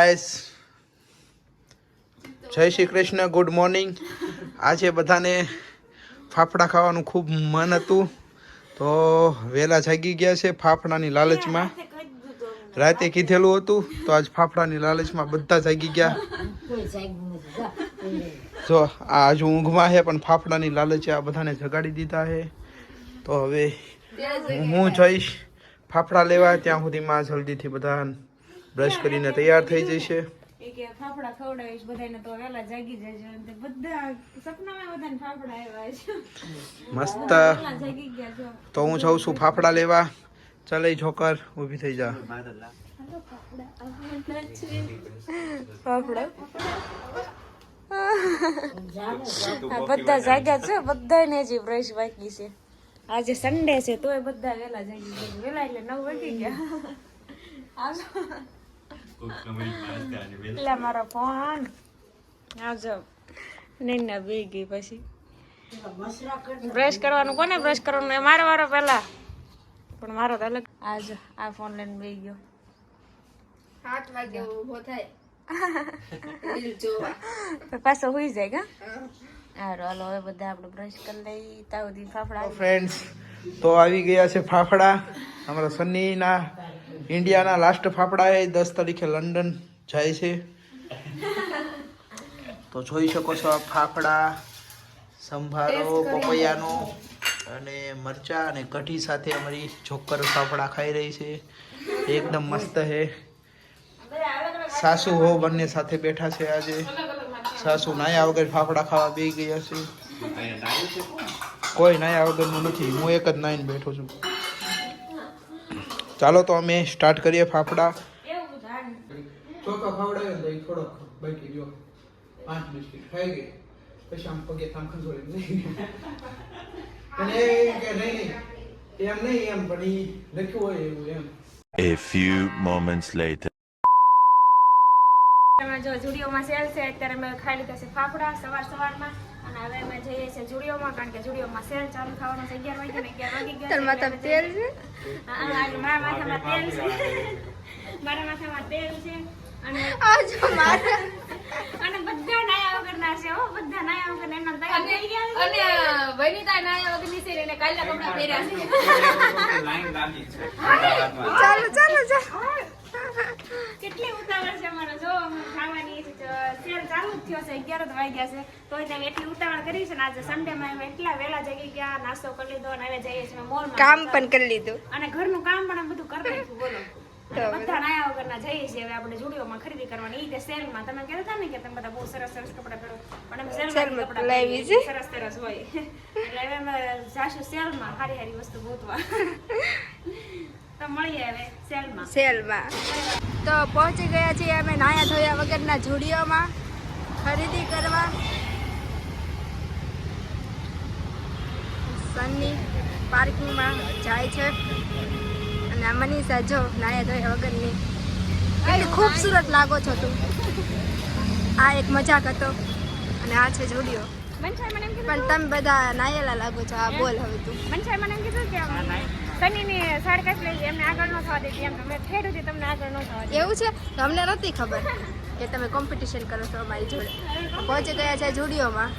Guys જય Shri Krishna good morning આજે બધાને ફાફડા ખાવાનું ખૂબ મન હતું. તો વહેલા જાગી ગયા છે ફાફડાની લાલચમાં. રાતે કીધેલું હતું, તો આજ ફાફડાની લાલચમાં બધા જાગી ગયા. જો, આ હજુ ઊંઘમાં છે, પણ ફાફડાની લાલચે આ બધાને જગાડી દીધા છે. તો હવે હું જઈશ ફાફડા લેવા, ત્યાં સુધીમાં જલ્દીથી બધા બ્રશ કરીને તૈયાર થઈ જશે. ફાફડા ખવડાવીશ બધાને તો વહેલા જાગી જજો. બધા સપનામાં બધાને ફાફડા આવ્યા છે. મસ્ત. જાગી ગયા છો. તો હું જાઉં છું ફાફડા લેવા. ચાલે છોકર ઊભી થઈ જા. આ બધા જાગ્યા છે બધાને હજી બ્રશ બાકી છે. આજે સન્ડે છે તોય બધા વેલા જાગી ગયા વેલા એટલે નવ વાગી ગયા. એટલે મારો ફોન આવજો નહીં ના બે ગઈ પછી બ્રશ કરવાનું કોને બ્રશ કરવાનું એ મારો વારો પહેલા પણ મારો તો અલગ આજ આ ફોન લઈને બે ગયો સાત વાગે ઊભો થાય પાછો હોઈ જાય કા હારું હાલો હવે બધા આપણે બ્રશ કરી લઈ ત્યાં સુધી ફાફડા ફ્રેન્ડ્સ તો આવી ગયા છે ફાફડા અમારા સન્નીના ઇન્ડિયાના લાસ્ટ ફાફડા એ દસ તારીખે લંડન જાય છે. તો જોઈ શકો છો આ ફાફડા સંભારો પપૈયાનો અને મરચા અને કઢી સાથે અમારી છોકરો ફાફડા ખાઈ રહી છે. એકદમ મસ્ત છે. સાસુ હો બંને સાથે બેઠા છે આજે. સાસુ નાયા વગર ફાફડા ખાવા બે ગયા છે. કોઈ નાયા વગરનું નથી હું એક જ નાઈને બેઠો છું. ચાલો તો અમે સ્ટાર્ટ કરીએ ફાફડા. ચોથા ફાફડા થોડોક બાકી ગયો પાંચ બિસ્કિટ ખાઈ ગઈ. પછી આમ પગે થામ ખંજોળી નહીં પણ એ કે નહીં એમ નહીં એમ પણ ઈ લખ્યું હોય એવું એમ. A few moments later. અમે જો જુડીઓમાં સેલ છે અત્યારે અમે ખાઈ લીધા છે ફાફડા સવાર સવારમાં. અને હવે અમે જઈએ છીએ જુડીઓમાં કારણ કે જુડીઓમાં સેલ ચાલુ થવાનો છે. અગિયાર વાગે ને અગિયાર વાગી ગયા માથામાં તેલ છે? મારા માથામાં તેલ છે. મારા માથામાં તેલ છે. અને આ જો અને બધા નાયા વગરના છે હો બધા નાયા વગર એમના તૈયાર થઈ ગયા અને વનિતા નાયા વગરની છે એને કાલના કપડા પહેર્યા છે. ચાલો ચાલો ચાલો. કેટલી ઉતાવળ છે અમારે? જો ખાવાની સેલ ચાલુ જ થયો છે અગિયાર જ વાગ્યા છે. તો તમે એટલી ઉતાવળ કરી છે ને આજે સન્ડે માં એટલા વહેલા જગી ગયા નાસ્તો કરી લીધો અને હવે જઈએ છીએ મોલ કામ પણ કરી લીધું. અને ઘરનું કામ પણ બધું કરી નાખ્યું બોલો. બધા નાયા વગરના જઈએ છીએ હવે આપણે જુડીઓમાં ખરીદી કરવાની. એ સેલમાં તમે કહેતા હતા ને કે તમે બધા બહુ સરસ સરસ કપડાં પહેરો. પણ અમે સેલમાં કપડાં. સરસ સરસ હોય. એટલે હવે અમે જાશું સેલમાં સારી સારી વસ્તુ ગોતવા. સેલમાં. તો પહોંચી ગયા છીએ અમે નાયા ધોયા વગરના ઝુડીઓમાં ખરીદી કરવા. સન્ની પાર્કિંગમાં જાય છે. અને આ મનીષા જો નાયા ધોયા વગરની. કેટલી ખૂબસૂરત લાગો છો તું. આ એક મજાક હતો. અને આ છે મને પણ તમે બધા નાયેલા લાગો છો. આ બોલ હવે તું. મનસાઈ મને એમ કીધું કે સનીની સાડી લઈ એમને આગળ ન થવા દેતી. એમ તમે ઠેર તમને આગળ ન થવા દે એવું છે? તો અમને નહોતી ખબર કે તમે કોમ્પિટિશન કરો છો અમારી જોડે. પહોંચી ગયા છે જોડીઓમાં.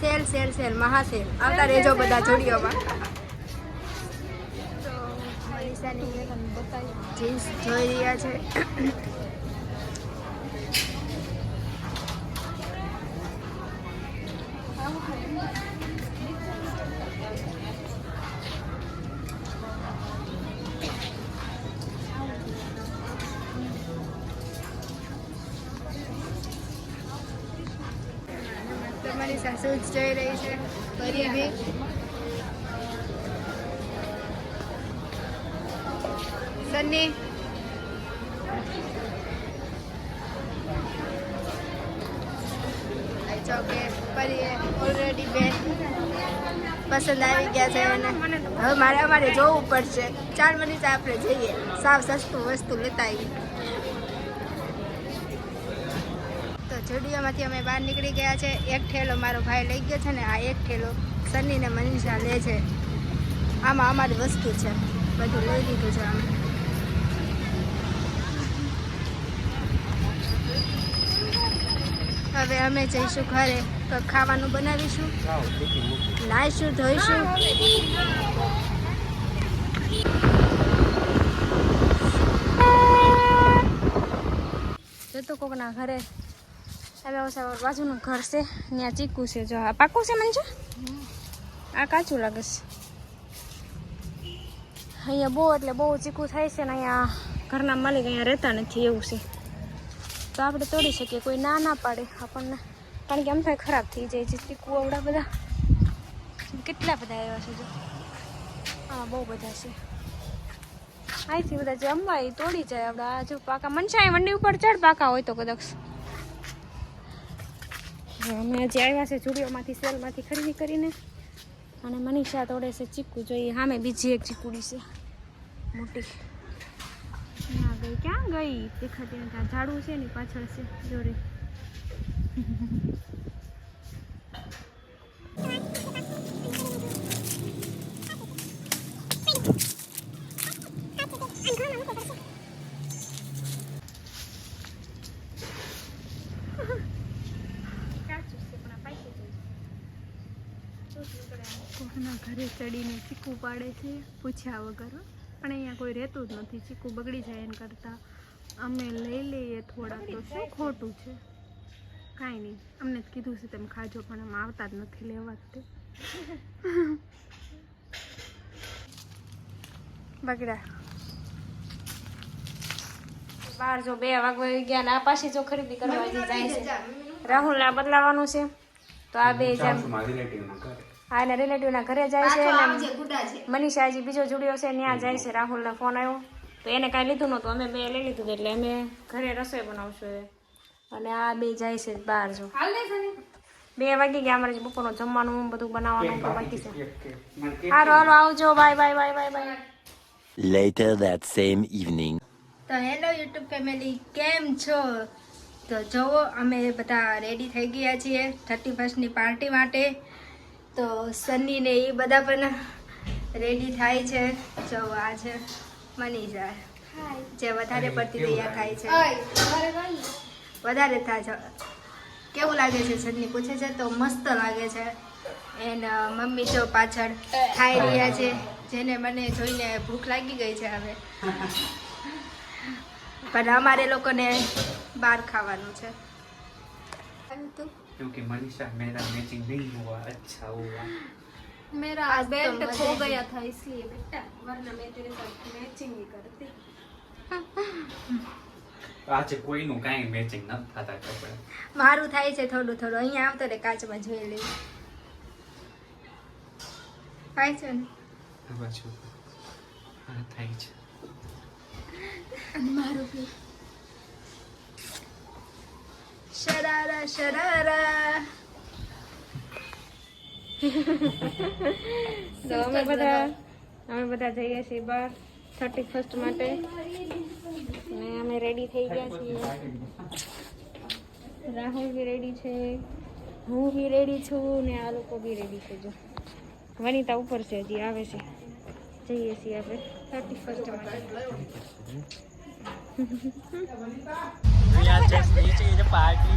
સેલ સેલ સેલ, મહાસેલ. આવતા રહેજો બધા જોડીઓમાં. જીન્સ જોઈ રહ્યા છે. ફરી Sunny. સન્ની જો કે ઓલરેડી બેન પસંદ આવી ગયા છે અને હવે મારે અમારે જોવું પડશે. ચાર મનીષા આપણે જઈએ. સાવ સસ્તું વસ્તુ લેતા આવી તો જુડિયોમાંથી અમે બહાર નીકળી ગયા છે. એક ઠેલો મારો ભાઈ લઈ ગયો છે ને આ એક ઠેલો સન્ની ને મનીષા લે છે. આમાં અમારી વસ્તુ છે. બધું લઈ લીધું છે આમ. હવે અમે જઈશું ઘરે તો ખાવાનું બનાવીશું. લાવીશું ધોઈશું. જો તો કોકના ઘરે. હવે બાજુનું ઘર છે. ત્યાં ચીકુ છે. જો આ પાકું છે મંજુ આ કાચું લાગે છે. અહીંયા બહુ એટલે બહુ ચીકુ થાય છે ને અહીંયા ઘરના માલિક અહીંયા રહેતા નથી એવું છે. તો આપણે તોડી શકીએ, કોઈ ના ના પાડે આપણને. કારણ કે આમ થાય ખરાબ થઈ જાય છે, ચીકુ આવડા બધા. કેટલા બધા આવ્યા છે જો. હા, બહુ બધા છે. અહીંથી બધા જે અંબા એ તોડી જાય આપણે આ જો પાકા મનસા વંડી ઉપર ચડ, પાકા હોય તો કદાચ. અમે હજી આવ્યા છે ઝુડીઓમાંથી સેલમાંથી ખરીદી કરીને. અને મનીષા તોડે છે ચીકુ. જોઈએ સામે બીજી એક ચીકુડી છે. મોટી. ના, ગઈ. ક્યાં ગઈ? દેખાતી ત્યાં ઝાડું છે ને પાછળ છે. જોડે ચડીને ચીકુ પાડે છે પૂછ્યા વગર. પણ અહીંયા કોઈ રહેતું જ નથી ચીકુ બગડી જાય એમ કરતાં. અમે લઈ લઈએ થોડાક તો શું ખોટું છે. કાંઈ નહીં અમને જ કીધું છે તમે ખાજો પણ અમે આવતા જ નથી લેવા તે. બગડા. બાર જો બે વાગવા ગયા ને આ પાછી જો ખરીદી કરવા જાય છે. રાહુલ ના બદલાવાનું છે. તો આ બે જેમ હા એને રિલેટિવના ઘરે જાય છે મનીષાજી બીજો જોડ્યો છે ત્યાં જાય છે રાહુલને ફોન આવ્યો તો એને કાંઈ લીધું નહોતું અમે બે લઈ લીધું એટલે અમે ઘરે રસોઈ બનાવશું એ અને આ બે જાય છે બહાર જો. બે વાગી ગયા અમારે બપોરનું જમવાનું બધું બનાવવાનું બાકી છે હારો હાલો આવજો bye bye bye bye bye. Later that same evening તો હેલો યુટ્યુબ ફેમિલી કેમ છો? તો જુઓ અમે બધા રેડી થઈ ગયા છીએ થર્ટી ફર્સ્ટની પાર્ટી માટે. તો સની ને એ બધા પણ રેડી થાય છે. જો આ છે મનીષા જે વધારે પડતી તૈયાર થાય છે. વધારે થાય છે. કેવું લાગે છે સન્ની? પૂછે છે તો મસ્ત લાગે છે. એન મમ્મી જો પાછળ ખાઈ રહ્યા છે. જેને મને જોઈને ભૂખ લાગી ગઈ છે હવે. પણ અમારે લોકોને બહાર ખાવાનું છે. क्योंकि मनीषा मेरा मैचिंग नहीं हुआ अच्छा हुआ मेरा बेल्ट खो गया था इसलिए बेटा वरना मैं तेरे साथ मैचिंग ही करती આજે કોઈનું કાંઈ મેચિંગ નથી થતા કપડા મારું થાય છે થોડું થોડું અહીંયા આવતો રે કાચમાં જોઈ લઈ થાય છે ને હવે શું હા થાય છે અને મારું બી શરારા શરારા તો અમે બધા અમે બધા જઈએ છીએ બહાર થર્ટી ફર્સ્ટ માટે. ને અમે રેડી થઈ ગયા છીએ. રાહુલ બી રેડી છે. હું બી રેડી છું ને આ લોકો બી રેડી છે જો. વનિતા ઉપર છે હજી આવે છે. જઈએ છીએ આપણે થર્ટી ફર્સ્ટ માટે We are just reaching the party.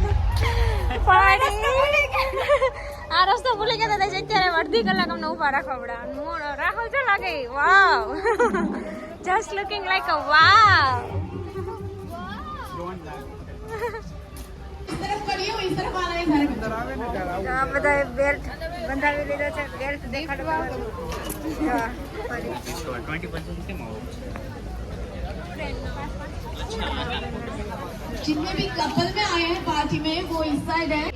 આ રસ્તો ભૂલી ગયા હતા અત્યારે અડધી કલાક અમને ઊભા રાખવા પડ્યા રાહુલ જો લાગે? Wow. Just looking like a wow આ બધા બેલ્ટ બંધાવી લીધો છે બેલ્ટ દેખાડવા. 20% जितने भी कपल में आए हैं पार्टी में वो इस साइड है।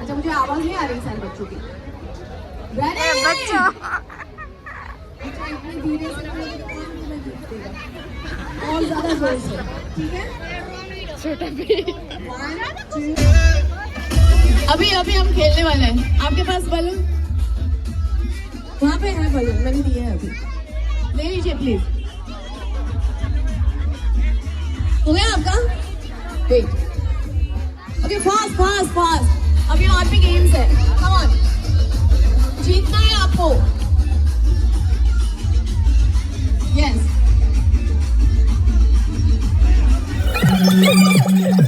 अच्छा मुझे आवाज़ नहीं आ रही सारे बच्चों की। अच्छा इतने धीरे से और ज़्यादा ज़ोर से। ठीक है? One, अभी अभी हम खेलने वाले हैं। आपके पास बलून वहाँ पे है बलून मैंने दिए हैं अभी। ले लीजिए प्लीज़ हो गया आपका? Wait okay fast fast fast अभी और भी गेम्स है। कम ऑन जीतना है आपको। thank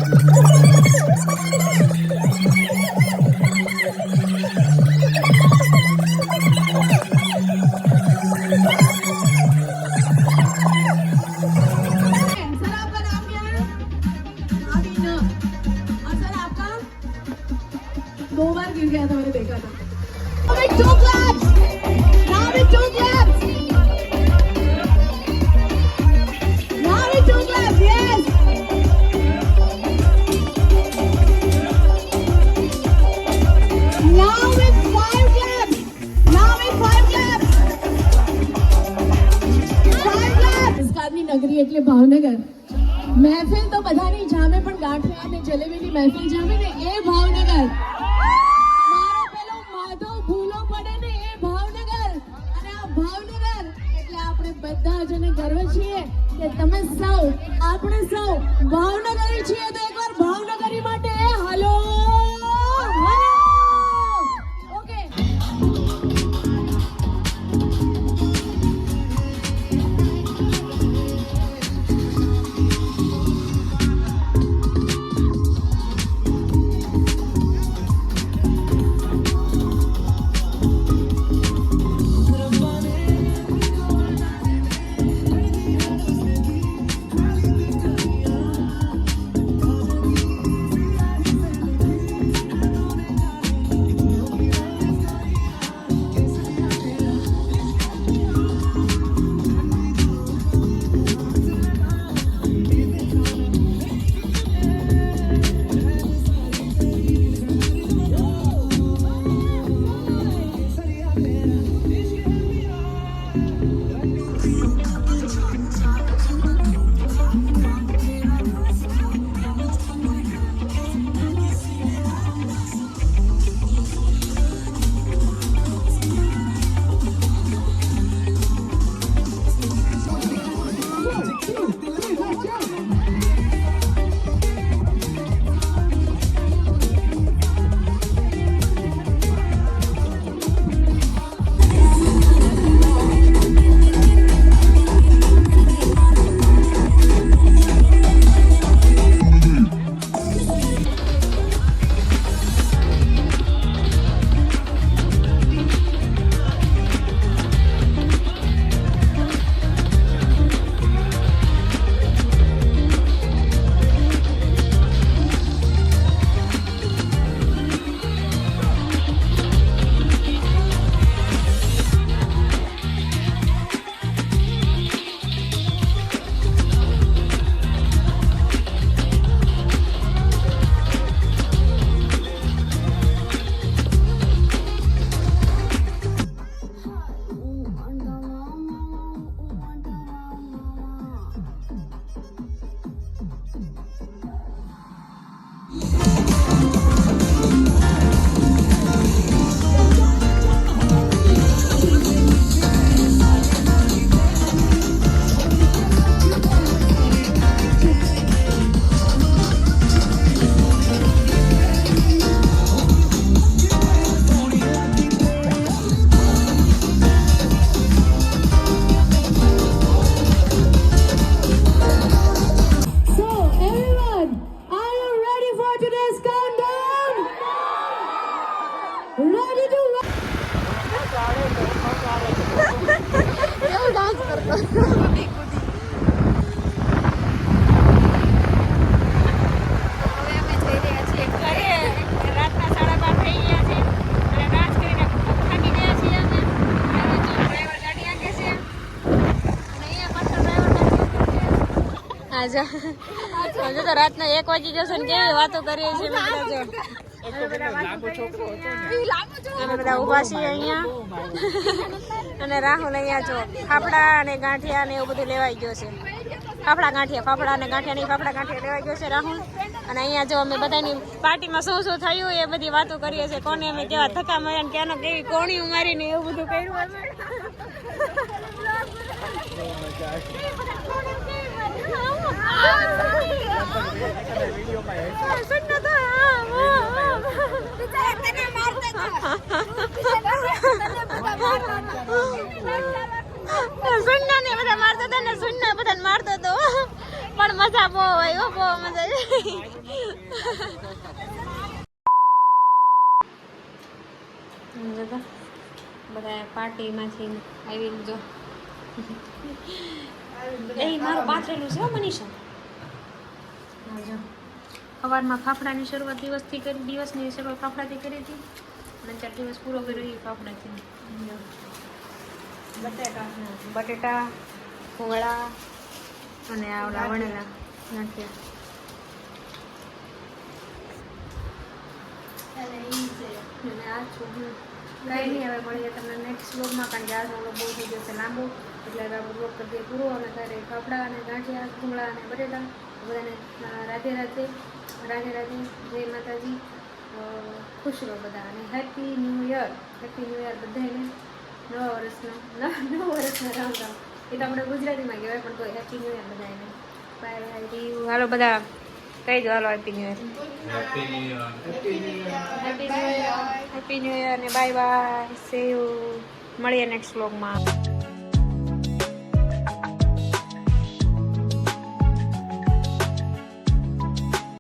જલેબીની મહેફિલ જામે ને એ ભાવનગર ડ્રાઈવર જો હજુ તો રાતના એક વાગી જશે ને કેવી વાતો કરીએ છીએ અમે બધા ઊભા છીએ અહીંયા. અને રાહુલ અહીંયા જો, ફાફડા અને ગાંઠિયા ને એવું બધું લેવાઈ ગયો છે. ફાફડા, ગાંઠિયા, ફાફડા અને ગાંઠિયા નહીં ફાફડા, ગાંઠિયા લેવાઈ ગયો છે રાહુલ. અને અહીંયા જો અમે બધાની પાર્ટીમાં શું શું થયું એ બધી વાતો કરીએ છીએ. કોને અમે કેવા થકા માર્યા ને ક્યાંનો કેવી કોણી ઉમારી ને એવું બધું કર્યું સુન્નાને બધા મારતો હતો ને સુન્ના બધાને મારતો હતો પણ મજા બહુ હોય બહુ મજા બધા પાર્ટીમાંથી આવી લીધો એ મારું પાથરેલું છે મનીષા. જો. સવારમાં ફાફડાની શરૂઆત દિવસથી કરી દિવસની શરૂઆત ફાફડાથી કરી હતી. અને ચાર દિવસ પૂરો કર્યો એ ફાફડાથી. બટેટા. બટેટા ફોળા અને આ ઓલા વણેલા નાખ્યા. અને આ છું. હું કંઈ નહીં હવે મળીએ તમને નેક્સ્ટ બ્લોગમાં કારણ કે આજનો બ્લોગ બહુ થઈ ગયો છે લાંબો. એટલે હવે આપણે બ્લોગ કરી દઈએ પૂરો અને ત્યારે ફાફડા અને ગાંઠિયા ભૂંગળા અને બટેટા. બધાને રાધે રાધે. રાધે રાધે જય માતાજી. ખુશ રહો બધા અને happy new year happy new year બધાને નવા વર્ષનો નવા નવા વર્ષના રામ રામ. એ તો આપણે ગુજરાતીમાં કહેવાય પણ તો હેપી ન્યૂ યર બધાને બાય બાય હાલો બધા કહી દો હાલો happy new year happy new year happy new year ને બાય બાય સે યુ મળીએ નેક્સ્ટ વ્લોગમાં